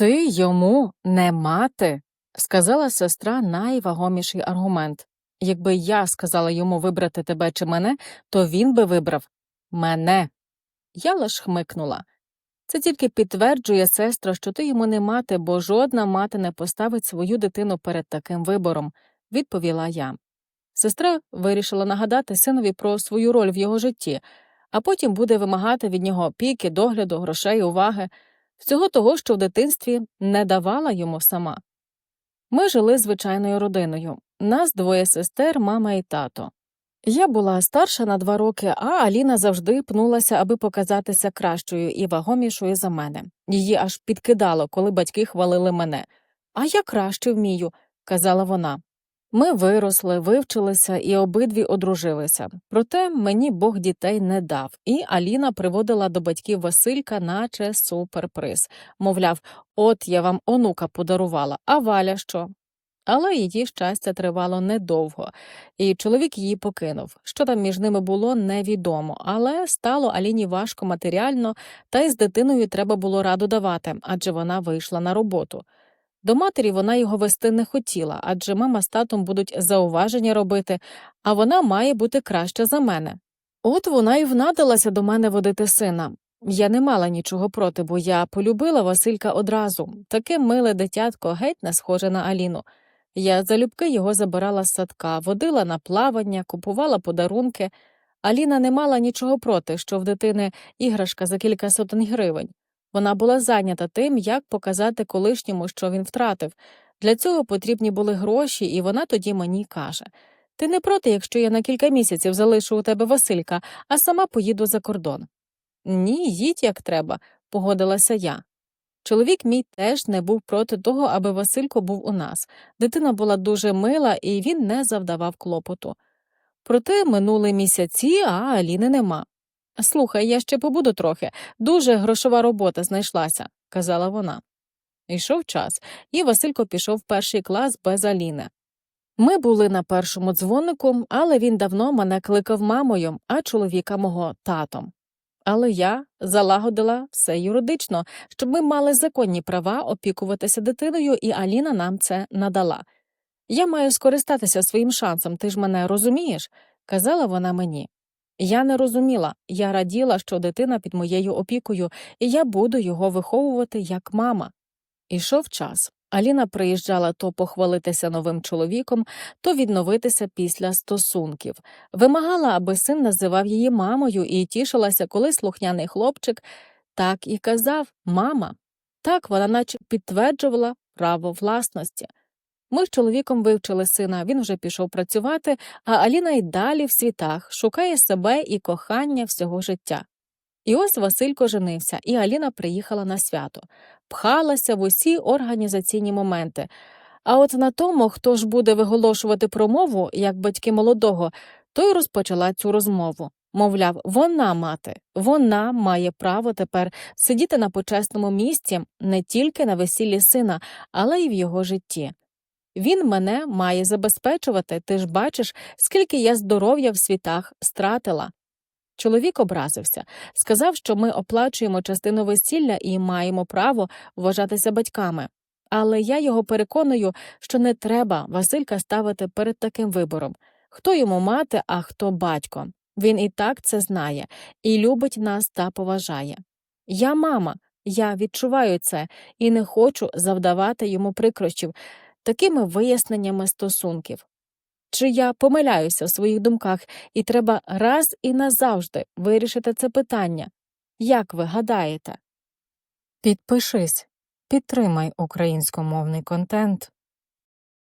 Ти йому не мати, сказала сестра найвагоміший аргумент. Якби я сказала йому вибрати тебе чи мене, то він би вибрав мене. Я лиш хмикнула. Це тільки підтверджує, сестра, що ти йому не мати, бо жодна мати не поставить свою дитину перед таким вибором, відповіла я. Сестра вирішила нагадати синові про свою роль в його житті, а потім буде вимагати від нього опіки, догляду, грошей, уваги, всього того, що в дитинстві не давала йому сама. Ми жили звичайною родиною. Нас двоє сестер, мама і тато. Я була старша на два роки, а Аліна завжди пнулася, аби показатися кращою і вагомішою за мене. Її аж підкидало, коли батьки хвалили мене. А я краще вмію, казала вона. Ми виросли, вивчилися і обидві одружилися. Проте мені Бог дітей не дав, і Аліна приводила до батьків Василька, наче суперприз. Мовляв, от я вам онука подарувала, а валя що? Але її щастя тривало недовго, і чоловік її покинув. Що там між ними було, невідомо, але стало Аліні важко матеріально, та й з дитиною треба було раду давати, адже вона вийшла на роботу. До матері вона його вести не хотіла, адже мама з татом будуть зауваження робити, а вона має бути краща за мене. От вона й внадилася до мене водити сина. Я не мала нічого проти, бо я полюбила Василька одразу. Таке миле дитятко, геть не схоже на Аліну. Я залюбки його забирала з садка, водила на плавання, купувала подарунки. Аліна не мала нічого проти, що в дитини іграшка за кілька сотень гривень. Вона була зайнята тим, як показати колишньому, що він втратив. Для цього потрібні були гроші, і вона тоді мені каже Ти не проти, якщо я на кілька місяців залишу у тебе Василька, а сама поїду за кордон. Ні, їдь як треба, погодилася я. Чоловік мій теж не був проти того, аби Василько був у нас. Дитина була дуже мила, і він не завдавав клопоту. Проте минули місяці, а Аліни нема. Слухай, я ще побуду трохи. Дуже грошова робота знайшлася, казала вона. Йшов час, і Василько пішов в перший клас без Аліни. Ми були на першому дзвонику, але він давно мене кликав мамою, а чоловіка мого татом. Але я залагодила все юридично, щоб ми мали законні права опікуватися дитиною, і Аліна нам це надала. Я маю скористатися своїм шансом, ти ж мене розумієш? казала вона мені. Я не розуміла, я раділа, що дитина під моєю опікою, і я буду його виховувати як мама. Ішов час. Аліна приїжджала то похвалитися новим чоловіком, то відновитися після стосунків, вимагала, аби син називав її мамою, і тішилася, коли слухняний хлопчик так і казав мама. Так вона наче підтверджувала право власності. Ми з чоловіком вивчили сина, він вже пішов працювати, а Аліна й далі в світах шукає себе і кохання всього життя. І ось Василько женився, і Аліна приїхала на свято, пхалася в усі організаційні моменти. А от на тому, хто ж буде виголошувати промову, як батьки молодого, той розпочала цю розмову. Мовляв, вона мати, вона має право тепер сидіти на почесному місці не тільки на весіллі сина, але й в його житті. Він мене має забезпечувати, ти ж бачиш, скільки я здоров'я в світах стратила. Чоловік образився, сказав, що ми оплачуємо частину весілля і маємо право вважатися батьками. Але я його переконую, що не треба Василька ставити перед таким вибором хто йому мати, а хто батько. Він і так це знає і любить нас та поважає. Я мама, я відчуваю це і не хочу завдавати йому прикрощів такими виясненнями стосунків. Чи я помиляюся в своїх думках, і треба раз і назавжди вирішити це питання? Як ви гадаєте? Підпишись, підтримай українськомовний контент.